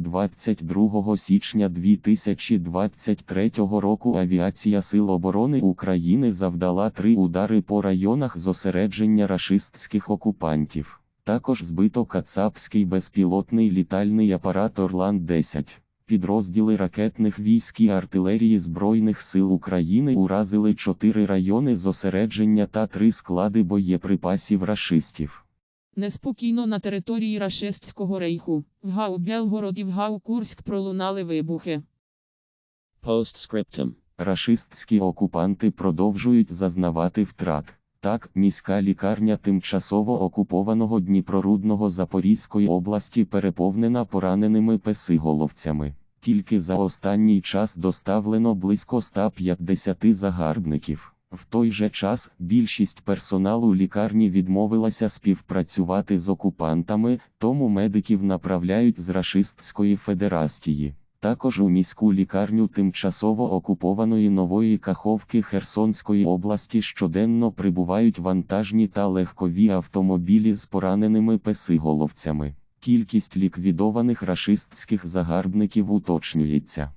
22 січня 2023 року авіація Сил оборони України завдала три удари по районах зосередження рашистських окупантів. Також збито кацапський безпілотний літальний апарат Орлан-10. Підрозділи ракетних військ і артилерії Збройних сил України уразили чотири райони зосередження та три склади боєприпасів рашистів. Неспокійно на території рашистського рейху. В Гау Белгород і в Гау Курськ пролунали вибухи. Postscriptum. Рашистські окупанти продовжують зазнавати втрат. Так, міська лікарня тимчасово окупованого Дніпрорудного Запорізької області переповнена пораненими песиголовцями. Тільки за останній час доставлено близько 150 загарбників. В той же час більшість персоналу лікарні відмовилася співпрацювати з окупантами, тому медиків направляють з Рашистської Федерації. Також у міську лікарню тимчасово окупованої нової Каховки Херсонської області щоденно прибувають вантажні та легкові автомобілі з пораненими песиголовцями. Кількість ліквідованих рашистських загарбників уточнюється.